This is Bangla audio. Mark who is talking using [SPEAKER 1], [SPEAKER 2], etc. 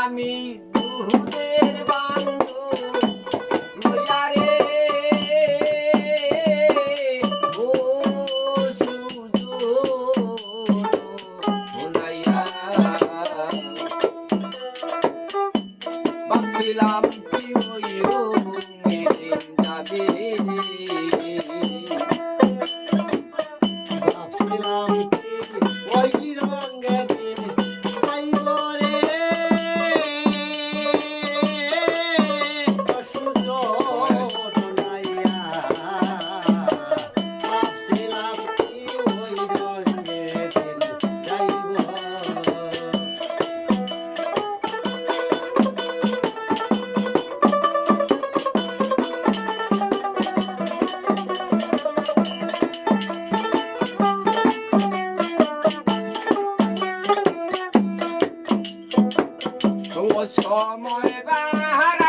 [SPEAKER 1] আমি দুহুদের বান্ধু রে। ও সুজো ভাবছিলাম কি
[SPEAKER 2] ওই
[SPEAKER 1] যাবে। हर